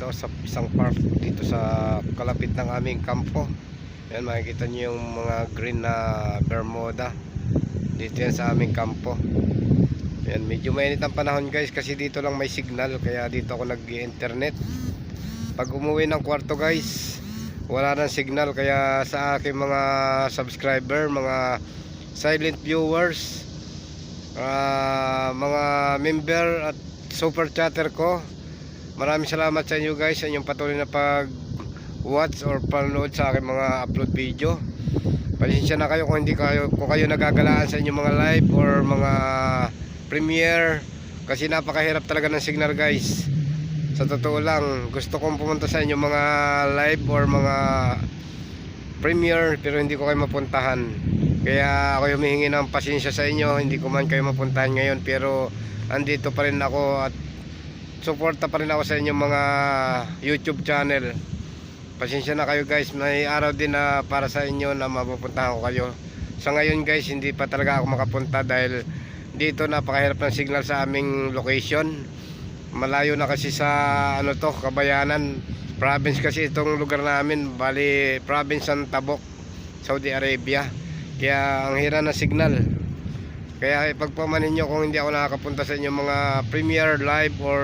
ako sa isang park dito sa kalapit ng aming kampo. Yan makikita niyo yung mga green na bermuda. Dito yan sa aming kampo. Yan, medyo mainit ang panahon guys kasi dito lang may signal kaya dito ako nag-internet. Pag umuwi ng kwarto guys, wala nang signal kaya sa aking mga subscriber, mga silent viewers, ah, mga member at super chatter ko, Maraming salamat sa inyo guys sa inyong patuloy na pag watch or panonood sa aking mga upload video. Pasensya na kayo kung hindi kayo kung kayo nagagalaan sa inyong mga live or mga premiere kasi napakahirap talaga ng signal guys. Sa totoo lang, gusto kong pumunta sa inyong mga live or mga premiere pero hindi ko kayo mapuntahan. Kaya ako humihingi ng pasensya sa inyo, hindi ko man kayo mapuntahan ngayon pero andito pa rin ako at suporta pa rin ako sa inyong mga YouTube channel. Pasensya na kayo guys, may araw din na para sa inyo na mapupuntahan ko kayo. Sa ngayon guys, hindi pa talaga ako makapunta dahil dito napakahirap ng signal sa aming location. Malayo na kasi sa ano to, Kabayanan. Province kasi itong lugar namin, bali province ng Tabok, Saudi Arabia. Kaya ang hira ng signal. Kaya ipagpamanin nyo kung hindi ako nakakapunta sa inyong mga premiere live or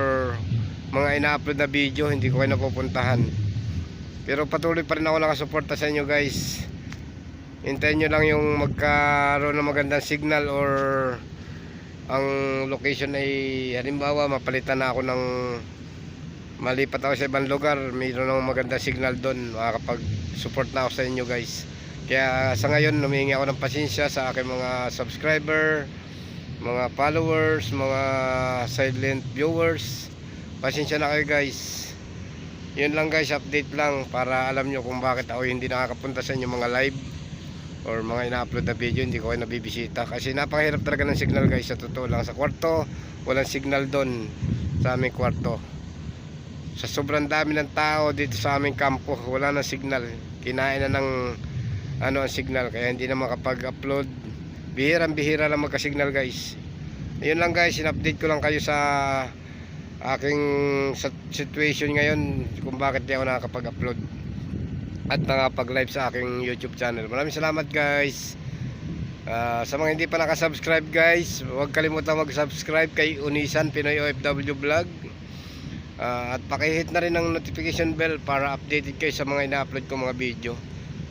mga ina-upload na video, hindi ko kayo napupuntahan. Pero patuloy pa rin ako nakasuporta sa inyo guys. Hintayin nyo lang yung magkaroon ng magandang signal or ang location ay halimbawa mapalitan na ako ng malipat ako sa ibang lugar mayroon ng magandang signal doon makakapag support na ako sa inyo guys kaya sa ngayon humingi ako ng pasensya sa aking mga subscriber, mga followers, mga silent viewers. Pasensya na kayo guys. Yun lang guys, update lang para alam nyo kung bakit ako hindi nakakapunta sa inyo mga live or mga ina-upload na video, hindi ko kayo nabibisita. Kasi napakahirap talaga ng signal guys, sa totoo lang. Sa kwarto, walang signal doon sa aming kwarto. Sa sobrang dami ng tao dito sa aming kampo, wala na signal. Kinain na ng ano ang signal. Kaya hindi na makapag-upload. Bihirang bihira lang magka-signal guys. Ayun lang guys. In-update ko lang kayo sa aking situation ngayon kung bakit di ako nakakapag-upload at nakapag-live sa aking YouTube channel. Maraming salamat guys. Ah, sa mga hindi pa nakasubscribe guys huwag kalimutan mag-subscribe kay Unisan Pinoy OFW Vlog. Ah, at pakihit na rin ang notification bell para updated kayo sa mga ina-upload ko mga video